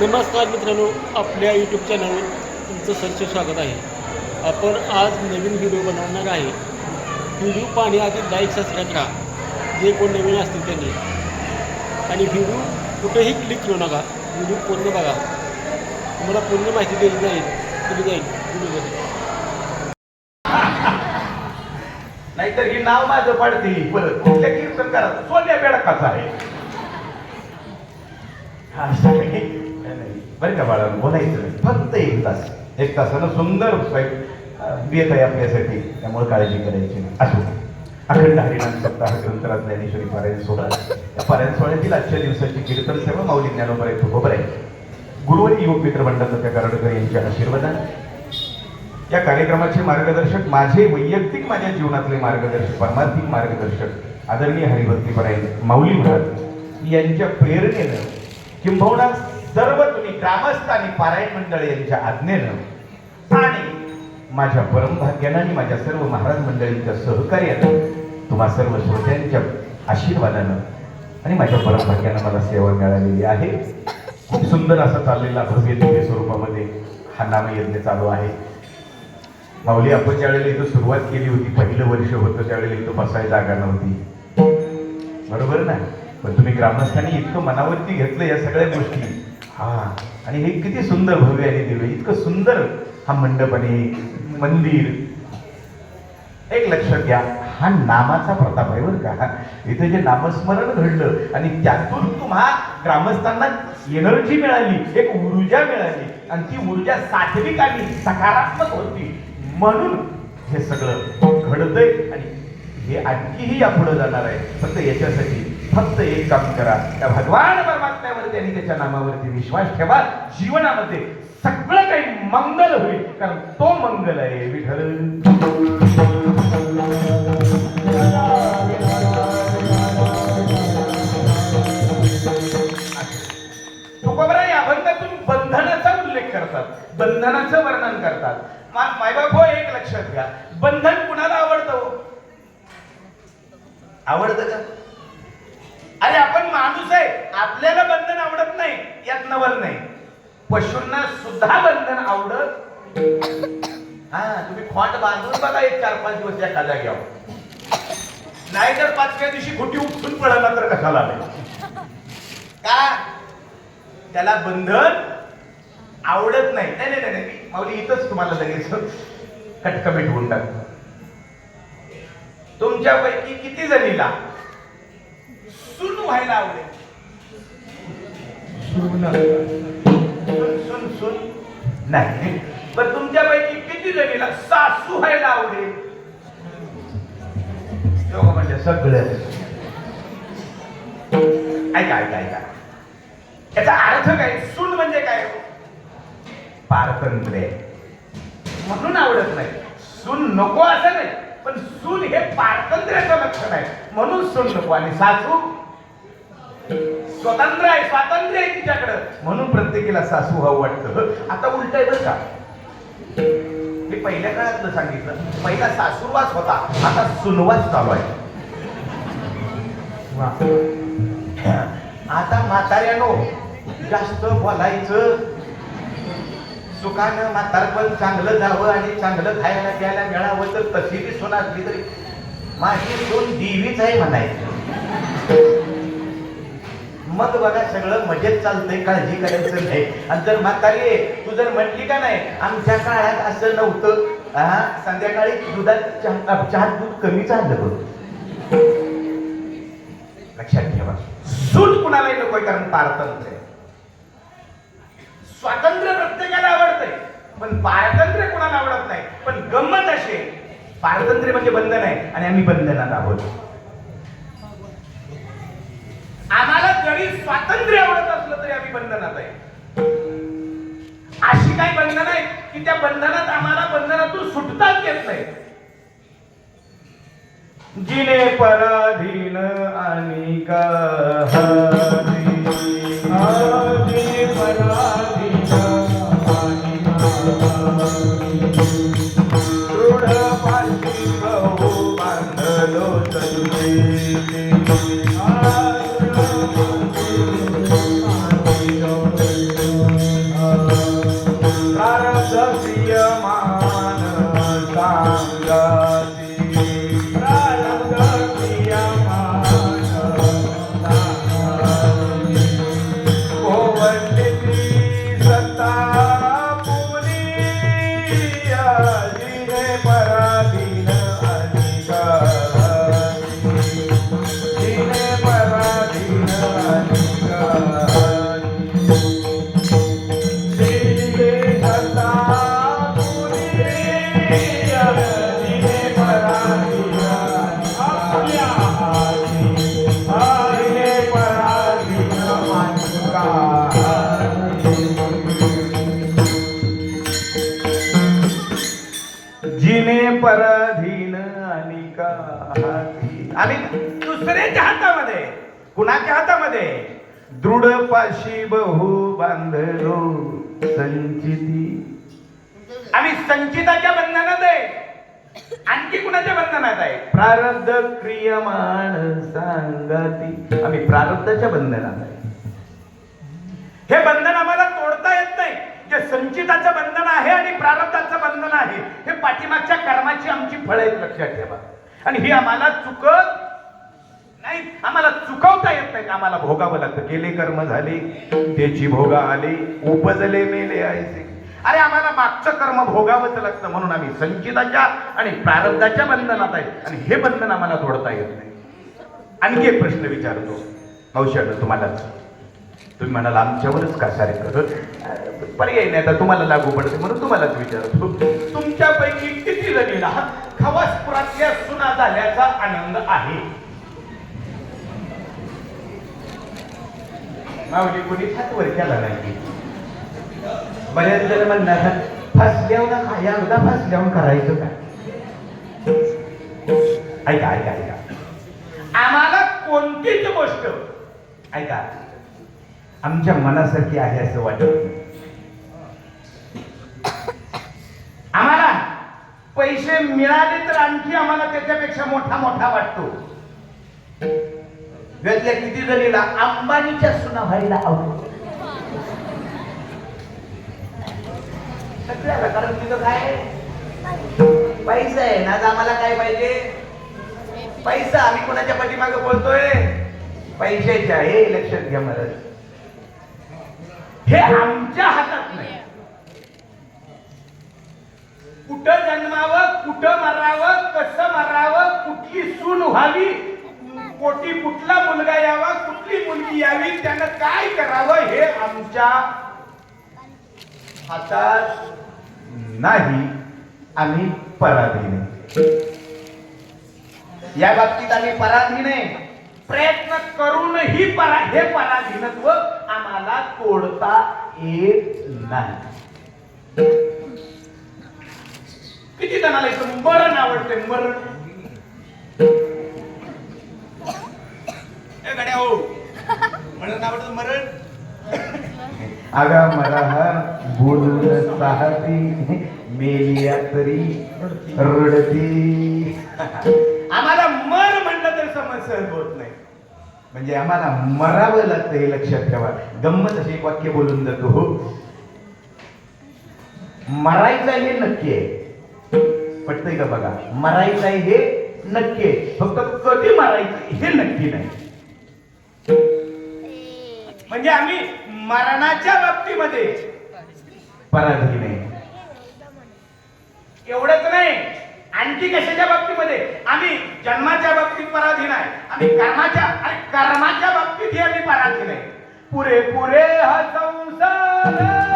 नमस्कार मित्रांनो आपल्या यूट्यूब चॅनलवर तुमचं सरचे स्वागत आहे. आपण आज नवीन व्हिडिओ बनवणार आहे. व्हिडिओ पाहण्याआधी लाईक सबस्क्राईब करा जे कोण नवीन असतील त्यांनी. आणि व्हिडिओ कुठेही क्लिक करू नका. व्हिडिओ पूर्ण बघा. तुम्हाला पूर्ण माहिती दिली जाईल. दिली जाईल. व्हिडिओमध्ये नाहीतर ही नाव माझं पाडते. परत कुठल्या कीर्तन करा सोन्या बेडकाचा आहे. हा, बरं का बाळा बोलायचं नाही. फक्त एक तास. एक तासानं सुंदर स्वयं आहे आपल्यासाठी. त्यामुळे काळजी करायची नाही. असो अखंड हरिनाम सप्ताह ग्रंथराज ज्ञानेश्वरी पारायण सोहळा या पारायण सोहळ्यातील आजच्या दिवसाची कीर्तन सेवा माऊली ज्ञानोपर्यंत उभं बरोबर आहे. गुरुवारी युवक मित्र मंडळ त्या कराडकर यांच्या आशीर्वादाने. या कार्यक्रमाचे मार्गदर्शक माझे वैयक्तिक माझ्या जीवनातले मार्गदर्शक परमार्थिक मार्गदर्शक आदरणीय हरिभक्तीपरायण माऊली महाराज यांच्या प्रेरणेनं किंबहुना सर्व तुम्ही ग्रामस्थ आणि पारायण मंडळ यांच्या आज्ञेनं आणि माझ्या परमभाग्यानं आणि माझ्या सर्व महाराज मंडळींच्या सहकार्यानं तुम्हा सर्व श्रोत्यांच्या आशीर्वादानं आणि माझ्या परमभाग्यानं मला सेवा मिळालेली आहे. खूप सुंदर असा चाललेला भव्य दिव्य स्वरूपामध्ये हा नामयज्ञ चालू आहे. माऊली आपण ज्यावेळेला इथं सुरुवात केली होती पहिलं वर्ष होतं त्यावेळेला इथं बसायला जागा नव्हती. बरोबर ना? पण तुम्ही ग्रामस्थांनी इतकं मनावरती घेतलं या सगळ्या गोष्टी. हा. आणि हे किती सुंदर भव्य आणि दिव्य. इतकं सुंदर हा मंडप आणि मंदिर. एक लक्षात घ्या हा नामाचा प्रताप आहे बरं का. इथे जे नामस्मरण घडलं आणि त्यातून तुम्हा ग्रामस्थांना एनर्जी मिळाली एक ऊर्जा मिळाली. आणि ती ऊर्जा सात्विक आणि सकारात्मक होती. म्हणून हे सगळं घडतंय आणि हे आणखीही यापुढे जाणार आहे. फक्त याच्यासाठी फक्त एक काम करा. त्या भगवान परमात्म्यावरती आणि त्याच्या नामावरती विश्वास ठेवा. जीवनामध्ये सगळं काही मंगल होईल. कारण तो मंगल आहे विठ्ठल. तुकोबरा या अभंगातून बंधनाचा उल्लेख करतात. बंधनाचं वर्णन करतात. मा- मायबाप हो एक लक्षात घ्या. बंधन कुणाला आवडतं हो? आवडतं का? अरे आपण माणूस आहे. आपल्याला बंधन आवडत नाही यात नवल नाही. पशूंना सुद्धा बंधन आवडत हा तुम्ही खोंड बांधून बघा एक चार पाच दिवस त्या खाजा घ्या. नाही तर पाचव्या दिवशी खुटी उठून पडला तर कशाला का? त्याला बंधन आवडत नाही. नाही नाही नाही, नाही. माऊली इथंच तुम्हाला लगेच कटकमीट होऊन टाकतो. तुमच्यापैकी किती जणीला व्हायला आवडेल. नाही. पण तुमच्यापैकी किती जणीला सासू व्हायला आवडेल? लोक म्हणजे सगळं ऐका ऐका ऐका. याचा अर्थ काय? सून म्हणजे काय? पारतंत्र्य. म्हणून आवडत नाही. सून नको असं नाही. पण सून हे पारतंत्र्याचं लक्षण आहे. म्हणून सून नको. आणि सासू? स्वतंत्र आहे स्वातंत्र्य आहे तिच्याकडं. म्हणून प्रत्येकीला सासू भाऊ वाटतं. आता उलट आहे बरं का. हे पहिल्या काळातलं सांगितलं पहिला सासूरवास होता आता सुनवास चालू आहे. आता म्हाताऱ्यानो जास्त बोलायचं. सुखानं म्हातारपण चांगलं जावं आणि चांगलं खायला प्यायला मिळावं तर तशी बी सोन असली तरी. माझी सोन देवीच आहे म्हणायचं. मग बघा सगळं मजेत चालतंय काळजी करायचं नाही. आणि जर म्हातारी आहे, तू जर म्हटली का नाही आमच्या काळात असं नव्हतं. हा संध्याकाळी दुधात चहा दूध कमी चाललं बघ. लक्षात ठेवा. सूट कुणालाही नकोय कारण पारतंत्र्य आहे. स्वातंत्र्य प्रत्येकाला आवडतंय पण पारतंत्र्य कुणाला आवडत नाही? पण गंमत अशी आहे, पारतंत्र्य म्हणजे बंधन आहे आणि आम्ही बंधनात आहोत आम्हाला जरी स्वातंत्र्य आवडत असलं तरी आम्ही बंधनात आहे. अशी काही बंधन आहेत की त्या बंधनात आम्हाला बंधनातून सुटताच येत नाही जिने पराधीन आणि का पराधीन अनिका आणि दुसऱ्याच्या हातामध्ये कुणाच्या हातामध्ये? दृढ पाशी बहु बांधलो संचिती. आणि संचिताच्या बंधनात आहे. आणखी कुणाच्या बंधनात आहे? प्रारब्ध क्रियमाण सांगती. आम्ही प्रारब्धाच्या बंधनात आहे. हे बंधन आम्हाला जे संचिताचं बंधन आहे आणि प्रारब्धाचं बंधन आहे हे पाठीमागच्या कर्माची आमची फळ आहेत लक्षात ठेवा. आणि ही आम्हाला चुकत नाही. आम्हाला चुकवता येत नाही. आम्हाला भोगावं लागतं. केले कर्म झाले त्याची भोगा आले उपजले मेले आयसे. अरे आम्हाला मागचं कर्म भोगावंच लागतं म्हणून आम्ही संचिताच्या आणि प्रारब्धाच्या बंधनात आहे. आणि हे बंधन आम्हाला तोडता येत नाही. आणखी एक प्रश्न विचारतो. मावशानं तुम्हालाच. तुम्ही म्हणाल आमच्यावरच का सारे करत पर्याय नाही आता तुम्हाला लागू पडते म्हणून तुम्हालाच विचारतो तुमच्यापैकी किती जणीला खवासपुरातल्या सुना झाल्याचा आनंद आहे? मावली कोणी हातवर केला नाही बऱ्याच जण म्हणणार फसल्यावर ना काय एकदा फसल्यावर करायचं काय ऐका ऐका ऐका. आम्हाला कोणतीच गोष्ट ऐका. आमच्या मनासारखी आहे असं वाटत आम्हाला पैसे मिळाले तर आणखी आम्हाला त्याच्यापेक्षा मोठा मोठा वाटतो. यातल्या किती जणीला अंबानीच्या सुना व्हायला आवडतो. सगळ्याला कारण तिथं काय? पैसा आहे ना आम्हाला काय पाहिजे? पैसा आम्ही कोणाच्या पाठीमागे बोलतोय? पैशाच्या. हे लक्षात घ्या मला हे आमच्या हातात नाही. कुठं जन्मावं कुठं मरावं कसं मरावं कुठली सून व्हावी कोटी कुठला मुलगा यावा कुठली मुलगी यावी त्यानं काय करावं हे आमच्या हातात नाही. आम्ही पराधीन या बाबतीत आम्ही पराधीन आहे. प्रयत्न करूनही परा हे पराधीनत्व आम्हाला तोडता येत नाही. किती जणाला इथं मरण आवडते मरण? गड्या हो. मरण आवडतं मरण? आगा मला बोलून साहती मेलिया तरी रडती. आम्हाला मर म्हटलं तर समज होत नाही. म्हणजे आम्हाला मरावं लागतं हे लक्षात ठेवा. गंमत असे एक वाक्य बोलून जातो हो. मरायचं हे नक्की आहे. पटतंय का बघा? मरायचं आहे हे नक्की आहे. फक्त कधी मारायचं हे नक्की नाही. म्हणजे आम्ही मरणाच्या बाबतीमध्ये पराधीन आहे. एवढंच नाही. आणखी कशाच्या बाबतीमध्ये? आम्ही जन्माच्या बाबतीत पराधीन आहे. आम्ही कर्माच्या आणि कर्माच्या बाबतीतही आम्ही पराधीन आहे. पुरे पुरे हा संसार.